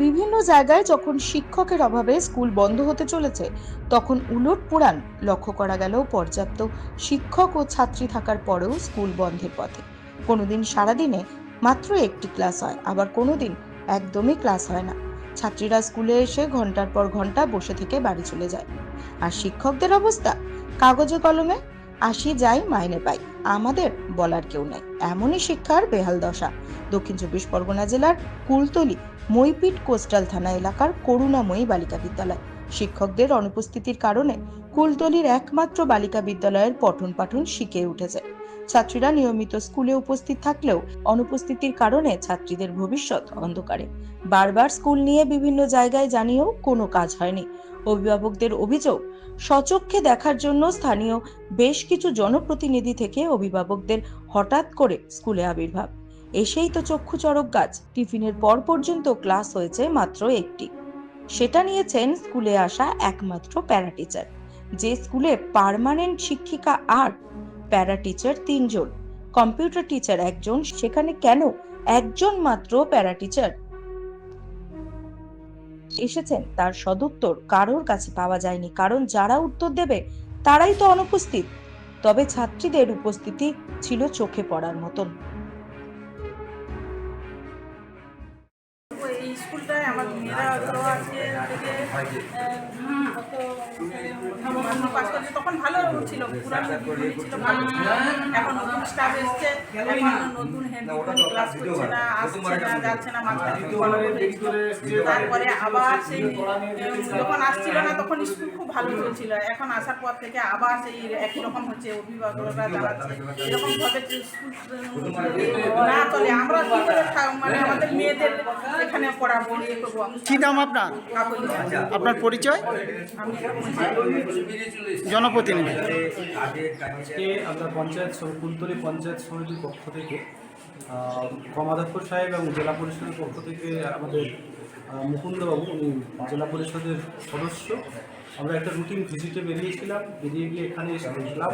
বিভিন্ন জায়গায় যখন শিক্ষকের অভাবে স্কুল বন্ধ হতে চলেছে, তখন উলট পুরাণ লক্ষ্য করা গেল পর্যাপ্ত শিক্ষক ও ছাত্রী থাকার পরেও স্কুল বন্ধের পথে। কোনোদিন সারাদিনে মাত্র একটি ক্লাস হয়, আবার কোনোদিন একদমই ক্লাস হয় না। ছাত্রীরা স্কুলে এসে ঘণ্টার পর ঘণ্টা বসে থেকে বাড়ি চলে যায়। আর শিক্ষকদের অবস্থা? কাগজে কলমে? আসি যাই মাইনে পাই। আমাদের বলার কেউ নেই। এমনই শিক্ষার বেহাল দশা। দক্ষিণ চব্বিশ পরগনা জেলার কুলতলি, মইপিট কোস্টাল থানা এলাকার করুণাময়ী বালিকা বিদ্যালয়। শিক্ষকদের অনুপস্থিতির কারণে কুলতলির একমাত্র বালিকা বিদ্যালয়ের পঠন পাঠন শিখে উঠেছে। ছাত্রীরা নিয়মিত স্কুলে উপস্থিত থাকলেও অনুপস্থিতির কারণে ছাত্রীদের ভবিষ্যৎ অন্ধকারে। বারবার স্কুল নিয়ে বিভিন্ন জায়গায় জানিয়েও কোনো কাজ হয়নি। অভিভাবকদের অভিযোগ, সচক্ষে দেখার জন্য স্থানীয় বেশ কিছু জনপ্রতিনিধি থেকে অভিভাবকদের হঠাৎ করে স্কুলে আবির্ভাব। এসেই তো চক্ষু চড়ক গাছ, টিফিনের পর পর্যন্ত ক্লাস হয়েছে মাত্র একটি। সেটা নিয়েছেন স্কুলে আসা একমাত্র প্যারা টিচার যে স্কুলে পার্মানেন্ট শিক্ষিকা আর প্যারা টিচার তিনজন, কম্পিউটার টিচার একজন, সেখানে কেন একজন মাত্র প্যারা টিচার? এসেছেন, তার সদুত্তর কারোর কাছে পাওয়া যায়নি, কারণ যারা উত্তর দেবে, তারাই তো অনুপস্থিত। তবে ছাত্রীদের উপস্থিতি ছিল চোখে পড়ার মতন। স্কুলটায় আমার মেয়েরা আজকে থেকে তখন ভালো ছিল পুরানো ছিল ভালো। ছিল এখন নতুন স্টাফ এসছে এখন নতুন হেড ক্লাস করছে না আসছে না যাচ্ছে না মাস্টার তারপরে আবার সেই যখন আসছিল না তখন স্কুল খুব ভালো চলছিল। এখন আসার পর থেকে আবার সেই একই রকম হচ্ছে অভিভাবকরা জানাচ্ছে। এরকম ভাবে স্কুল না চলে আমরা কি করে মানে আমাদের মেয়েদের এখানে পড়াবো ইয়ে করব। কি নাম আপনার? আপনার পরিচয়? আমি জনপ্রতিনিধি। আজকে আমরা পঞ্চায়েত কুলতলি পঞ্চায়েত সমিতির পক্ষ থেকে কমাধ্যক্ষ সাহেব এবং জেলা পরিষদের পক্ষ থেকে আমাদের মুকুন্দবাবু, উনি জেলা পরিষদের সদস্য। আমরা একটা রুটিন ভিজিটে বেরিয়েছিলাম। বেরিয়ে গিয়ে এখানে এসে দেখলাম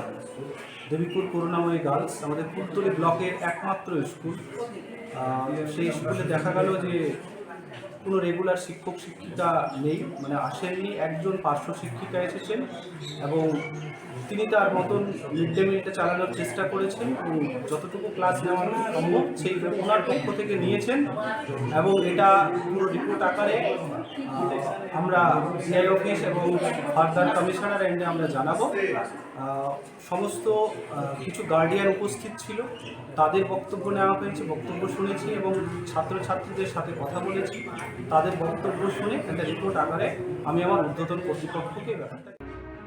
দেবীপুর করুণাময়ী গার্লস আমাদের কুলতলি ব্লকের একমাত্র স্কুল সেই স্কুলে দেখা গেল যে কোনো রেগুলার শিক্ষক, শিক্ষিকা নেই মানে আসেননি, একজন পার্শ্ব শিক্ষিকা এসেছেন এবং তিনি তার মতন মিড ডে মিলটা চালানোর চেষ্টা করেছেন এবং যতটুকু ক্লাস নেওয়া সম্ভব সেই ওনার পক্ষ থেকে নিয়েছেন এবং এটা পুরো রিপোর্ট আকারে আমরা সিআই অফিস এবং ফার্দার কমিশনার এন্ডে আমরা জানাব। সমস্ত কিছু গার্ডিয়ান উপস্থিত ছিল, তাদের বক্তব্য নেওয়া হয়েছে, বক্তব্য শুনেছি এবং ছাত্রছাত্রীদের সাথে কথা বলেছি। তাদের বক্তব্য শুনে একটা রিপোর্ট আকারে আমি আমার ঊর্ধ্বতন কর্তৃপক্ষকে ব্যাপারটা